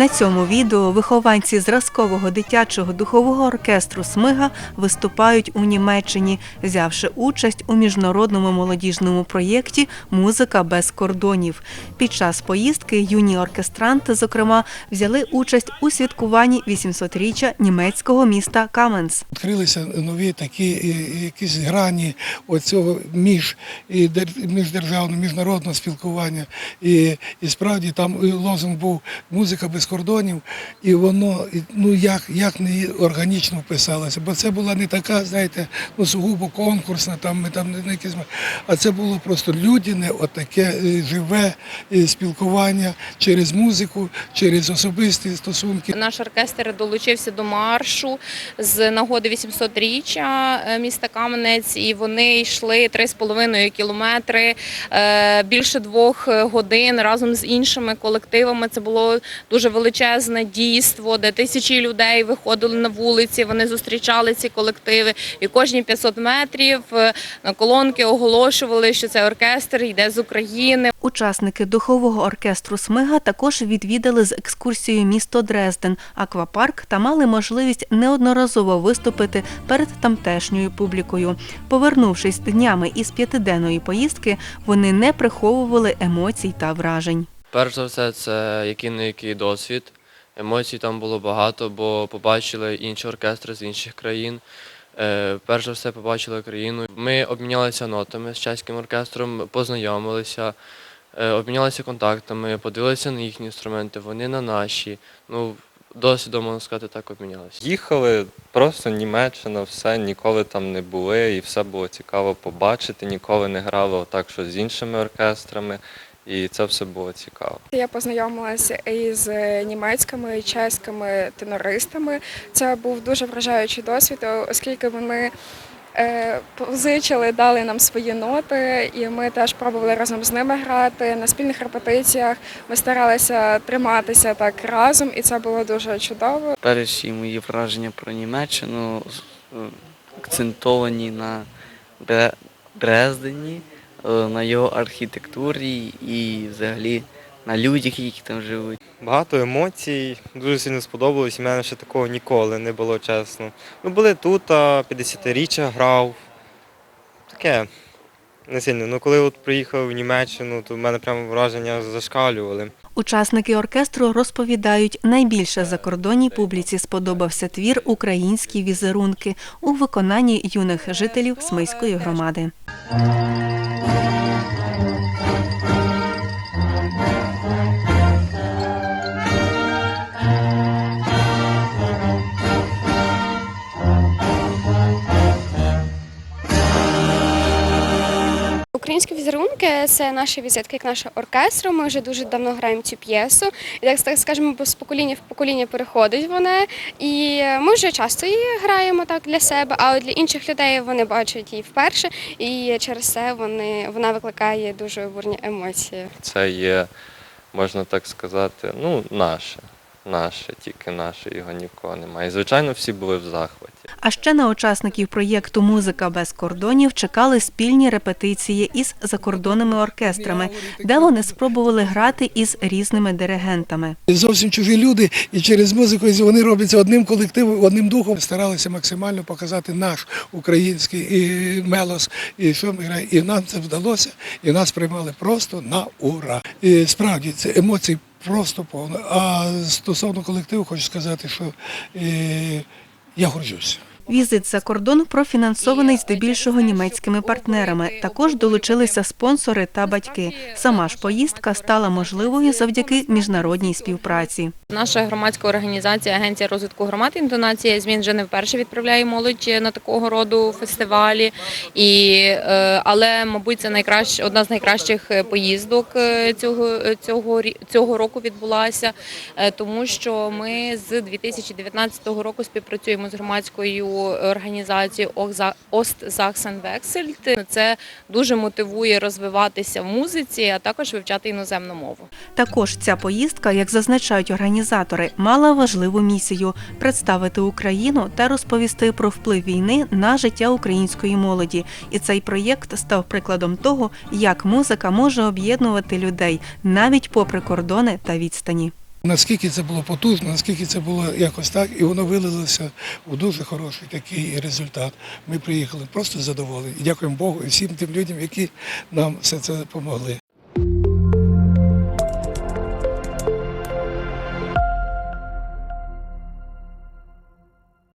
На цьому відео вихованці зразкового дитячого духового оркестру Смига виступають у Німеччині, взявши участь у міжнародному молодіжному проєкті Музика без кордонів. Під час поїздки юні оркестранти, зокрема, взяли участь у святкуванні 800-річчя німецького міста Каменс. Відкрилися нові такі якісь грані оцього між міждержавного, міжнародного спілкування. І, і справді там лозунг був музика без кордонів, і воно ну як, як не органічно вписалося. Бо це була не така, знаєте, ну сугубо конкурсна, там ми там не якісь, а це було просто людяне, отаке е, живе е, спілкування через музику, через особисті стосунки. Наш оркестр долучився до маршу з нагоди 800-річчя е, міста Кам'янець, і вони йшли 3,5 кілометри більше двох годин разом з іншими колективами. Це було дуже величезне дійство, де тисячі людей виходили на вулиці. Вони зустрічали ці колективи, і кожні 500 метрів е, на колонки оголошували, що цей оркестр йде з України. Учасники духового оркестру Смига також відвідали з екскурсією місто Дрезден, аквапарк та мали можливість неодноразово виступити перед тамтешньою публікою. Повернувшись днями із п'ятиденної поїздки, вони не приховували емоцій та вражень. Перш за все, це який не який досвід. Емоцій там було багато, бо побачили інші оркестри з інших країн. Е, Перш за все, побачили країну. Ми обмінялися нотами з чеським оркестром, познайомилися, е, обмінялися контактами, подивилися на їхні інструменти, вони на наші. Ну, досвідом, можна сказати, так обмінялися. Їхали просто Німеччина, все, ніколи там не були, і все було цікаво побачити, ніколи не грали отак, що з іншими оркестрами, і це все було цікаво. Я познайомилася із німецькими і чеськими тенористами. Це був дуже вражаючий досвід, оскільки вони е, позичили, дали нам свої ноти, і ми теж пробували разом з ними грати. На спільних репетиціях ми старалися триматися так разом, і це було дуже чудово. Перші мої враження про Німеччину е, акцентовані на Дрездені, на його архітектурі і взагалі на людях, які там живуть. Багато емоцій, дуже сильно сподобалось. У мене ще такого ніколи не було, чесно. Ми були тут, а 50-річчя грав. Таке не сильно. Ну коли от приїхав в Німеччину, то в мене прямо враження зашкалювали. Учасники оркестру розповідають, найбільше закордонній публіці сподобався твір Українські візерунки у виконанні юних жителів Смиської громади. Українські візерунки це наші візитки, як нашого оркестру. Ми вже дуже давно граємо цю п'єсу. І так, так скажемо, з покоління в покоління переходить вона. І ми вже часто її граємо так для себе, а для інших людей вони бачать її вперше, і через це вони вона викликає дуже бурні емоції. Це є, можна так сказати, ну, наше. Наше, тільки наше, його ні в кого немає. І, звичайно, всі були в захваті. А ще на учасників проєкту Музика без кордонів чекали спільні репетиції із закордонними оркестрами, де вони спробували грати із різними диригентами. Зовсім чужі люди, і через музику і вони робляться одним колективом, одним духом. Старалися максимально показати наш український і мелос, і що ми граємо. І нам це вдалося, і нас приймали просто на ура. І справді це емоції просто повно. А стосовно колективу, хочу сказати, що е, я горжуся. Візит за кордон профінансований здебільшого німецькими партнерами. Також долучилися спонсори та батьки. Сама ж поїздка стала можливою завдяки міжнародній співпраці. Наша громадська організація Агенція розвитку громад інтонація змін вже не вперше відправляє молодь на такого роду фестивалі. І, е, але, мабуть, це найкращ, одна з найкращих поїздок е, цього, е, цього, цього року відбулася, е, тому що ми з 2019 року співпрацюємо з громадською організацією Ост-Захсен-Вексельт. Це дуже мотивує розвиватися в музиці, а також вивчати іноземну мову. Також ця поїздка, як зазначають організатори, мала важливу місію представити Україну та розповісти про вплив війни на життя української молоді. І цей проєкт став прикладом того, як музика може об'єднувати людей навіть попри кордони та відстані. Наскільки це було потужно, наскільки це було якось так, і воно вилилося у дуже хороший такий результат. Ми приїхали просто задоволені. Дякуємо Богу і всім тим людям, які нам все це допомогли.